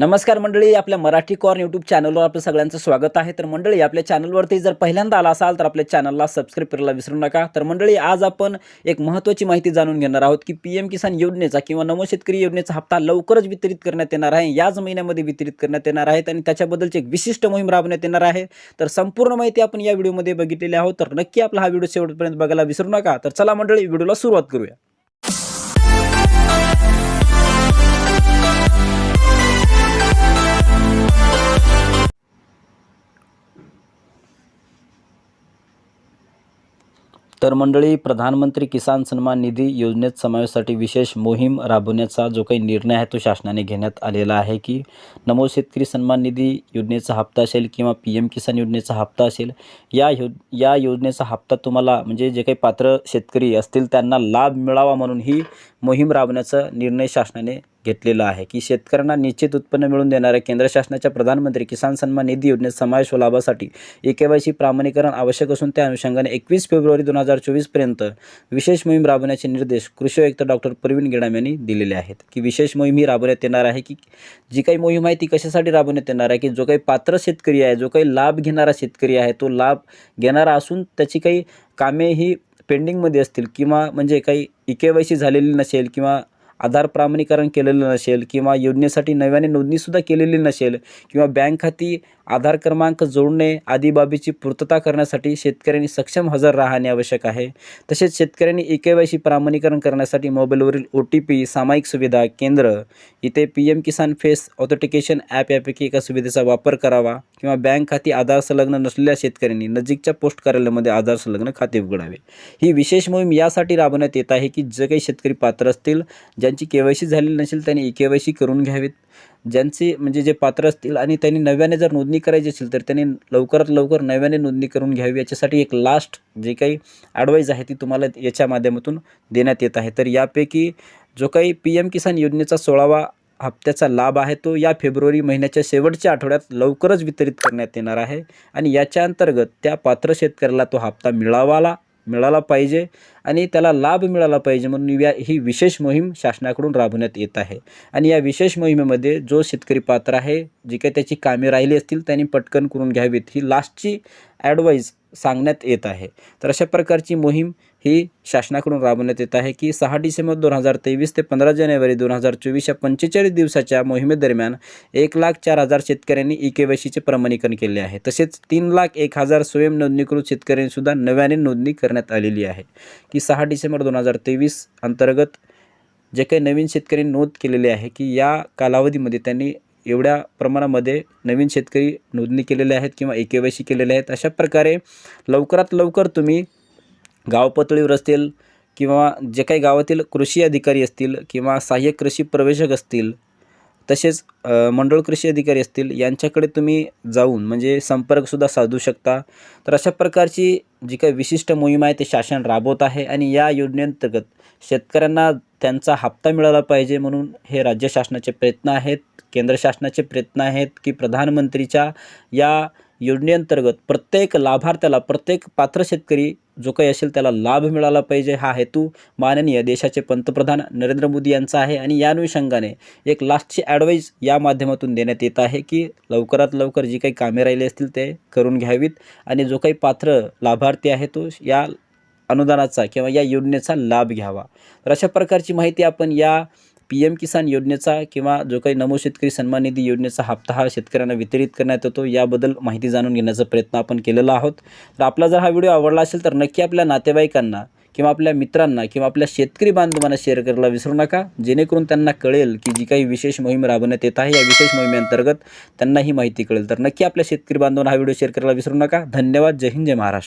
नमस्कार मंडळी आपल्या मराठी कॉर्न यूट्यूब चॅनलवर आपलं सगळ्यांचं स्वागत आहे. तर मंडळी आपल्या चॅनलवरती जर पहिल्यांदा आला असाल तर आपल्या चॅनलला सबस्क्राईब करायला विसरू नका. तर मंडळी आज आपण एक महत्त्वाची माहिती जाणून घेणार आहोत की पी एम किसान योजनेचा किंवा नमो शेतकरी योजनेचा हप्ता लवकरच वितरित करण्यात येणार आहे. याच महिन्यामध्ये वितरित करण्यात येणार आहेत आणि त्याच्याबद्दलची एक विशिष्ट मोहीम राबवण्यात येणार आहे. तर संपूर्ण माहिती आपण या व्हिडिओमध्ये बघितलेली आहोत. तर नक्की आपला हा व्हिडिओ शेवटपर्यंत बघायला विसरू नका. तर चला मंडळी व्हिडिओला सुरुवात करूया. तर मंडळी प्रधानमंत्री किसान सन्मान निधी योजनेत समावेशासाठी विशेष मोहीम राबवण्याचा जो काही निर्णय आहे तो शासनाने घेण्यात आलेला आहे की नमो शेतकरी सन्मान निधी योजनेचा हप्ता असेल किंवा पी एम किसान योजनेचा हप्ता असेल या यो या योजनेचा हप्ता तुम्हाला म्हणजे जे काही पात्र शेतकरी असतील त्यांना लाभ मिळावा म्हणून ही मोहीम राबवण्याचा निर्णय शासनाने घेतलेलं आहे की शेतकऱ्यांना निश्चित उत्पन्न मिळवून देणाऱ्या केंद्र शासनाच्या प्रधानमंत्री किसान सन्मान निधी योजनेत समावेश व लाभासाठी ए के वाय सी प्रामाणीकरण आवश्यक असून त्या अनुषंगाने एकवीस फेब्रुवारी दोन हजार चोवीसपर्यंत विशेष मोहीम राबवण्याचे निर्देश कृषी आयुक्त डॉक्टर प्रवीण गिडाम यांनी दिलेले आहेत. की विशेष मोहीम ही राबवण्यात येणार आहे की जी काही मोहीम आहे ती कशासाठी राबवण्यात येणार आहे की जो काही पात्र शेतकरी आहे जो काही लाभ घेणारा शेतकरी आहे तो लाभ घेणारा असून त्याची काही कामे ही पेंडिंगमध्ये असतील किंवा म्हणजे काही ई के वाय सी झालेली नसेल किंवा आधार प्रमाणीकरण केलेलं नसेल किंवा योजनेसाठी नव्याने नोंदणीसुद्धा केलेली नसेल किंवा बँक खाती आधार क्रमांक जोडणे आदी बाबीची पूर्तता करण्यासाठी शेतकऱ्यांनी सक्षम हजर राहणे आवश्यक आहे. तसेच शेतकऱ्यांनी ए के वाय सी प्रमाणीकरण करण्यासाठी मोबाईलवरील ओ टी पी सामायिक सुविधा केंद्र इथे P M Kisan face authentication app यापैकी एका सुविधेचा वापर करावा किंवा बँक खाती आधार संलग्न नसलेल्या शेतकऱ्यांनी नजीकच्या पोस्ट कार्यालयामध्ये आधार संलग्न खाते उघडावे. ही विशेष मोहीम यासाठी राबवण्यात येत आहे की जे काही शेतकरी पात्र असतील ज्या ज्यांची के वाय सी झालेली नसेल त्यांनी ई के वाय सी करून घ्यावीत. ज्यांचे म्हणजे जे पात्र असतील आणि त्यांनी नव्याने जर नोंदणी करायची असेल तर त्यांनी लवकरात लवकर नव्याने नोंदणी करून घ्यावी. याच्यासाठी एक लास्ट जे काही ॲडवाईज आहे ती तुम्हाला याच्या माध्यमातून देण्यात येत आहे. तर यापैकी जो काही पी एम किसान योजनेचा सोळावा हप्त्याचा लाभ आहे तो या फेब्रुवारी महिन्याच्या शेवटच्या आठवड्यात लवकरच वितरित करण्यात येणार आहे. आणि याच्या अंतर्गत त्या पात्र शेतकऱ्याला तो हप्ता मिळावाला मिळाला पाहिजे आणि त्याला लाभ मिळाला पाहिजे म्हणून या ही विशेष मोहीम शासनाकडून राबवण्यात येत आहे. आणि या विशेष मोहिमेमध्ये जो शेतकरी पात्र आहे जी काही त्याची कामे राहिली असतील त्यांनी पटकन करून घ्यावीत. ही लास्टची ॲडवाईज सांगण्यात येत आहे. तर अशा प्रकारची मोहीम ही शासनाकडून राबवण्यात येत आहे की सहा डिसेंबर दोन हजार तेवीस ते पंधरा जानेवारी दोन हजार चोवीस या पंचेचाळीस दिवसाच्या मोहिमेदरम्यान एक लाख चार हजार शेतकऱ्यांनी ई के वाय सीचे प्रमाणीकरण केले आहे. तसेच तीन लाख एक हजार स्वयं नोंदणीकृत शेतकऱ्यांनीसुद्धा नव्याने नोंदणी करण्यात आलेली आहे की सहा डिसेंबर दोन हजार तेवीस अंतर्गत जे काही नवीन शेतकऱ्यांनी नोंद केलेले आहे की या कालावधीमध्ये त्यांनी एवढ्या प्रमाणामध्ये नवीन शेतकरी नोंदणी केलेले आहेत किंवा ए के वाय सी केलेले आहेत अशा प्रकारे लवकरात लवकर तुम्ही गाव पातळीवर असतील किंवा जे काही गावातील कृषी अधिकारी असतील किंवा सहाय्यक कृषी प्रवेशक असतील तसेच मंडळ कृषी अधिकारी असतील यांच्याकडे तुम्ही जाऊन म्हणजे संपर्कसुद्धा साधू शकता. तर अशा प्रकारची जी काही विशिष्ट मोहीम आहे ते शासन राबवत आहे आणि या योजनेअंतर्गत शेतकऱ्यांना त्यांचा हप्ता मिळाला पाहिजे म्हणून हे राज्य शासनाचे प्रयत्न आहेत केंद्र शासनाचे प्रयत्न आहेत की प्रधानमंत्रीच्या या योजनेअंतर्गत प्रत्येक लाभार्थ्याला प्रत्येक पात्र शेतकरी जो काही असेल त्याला लाभ मिळाला पाहिजे हा हेतू माननीय देशाचे पंतप्रधान नरेंद्र मोदी यांचा आहे. आणि या अनुषंगाने एक लास्टची ॲडवाईज या माध्यमातून देण्यात येत आहे की लवकरात लवकर जी काही कामे राहिली असतील ते करून घ्यावीत. आणि जो काही पात्र लाभार्थी आहे तो या अनुदानाचा किंवा या योजनेचा लाभ घ्यावा. तर अशा प्रकारची माहिती आपण या पी एम किसान योजनेचा किंवा जो काही नमो शेतकरी सन्मान निधी योजनेचा हप्ता हा शेतकऱ्यांना वितरित करण्यात येतो याबद्दल माहिती जाणून घेण्याचा प्रयत्न आपण केलेला आहोत. तर आपला जर हा व्हिडिओ आवडला असेल तर नक्की आपल्या नातेवाईकांना किंवा आपल्या मित्रांना किंवा आपल्या शेतकरी बांधवांना शेअर करायला विसरू नका. जेणेकरून त्यांना कळेल की जी काही विशेष मोहीम राबवण्यात येत आहे या विशेष मोहिमेअंतर्गत त्यांना ही माहिती कळेल. तर नक्की आपल्या शेतकरी बांधवांना हा व्हिडिओ शेअर करायला विसरू नका. धन्यवाद. जय हिंद जय महाराष्ट्र.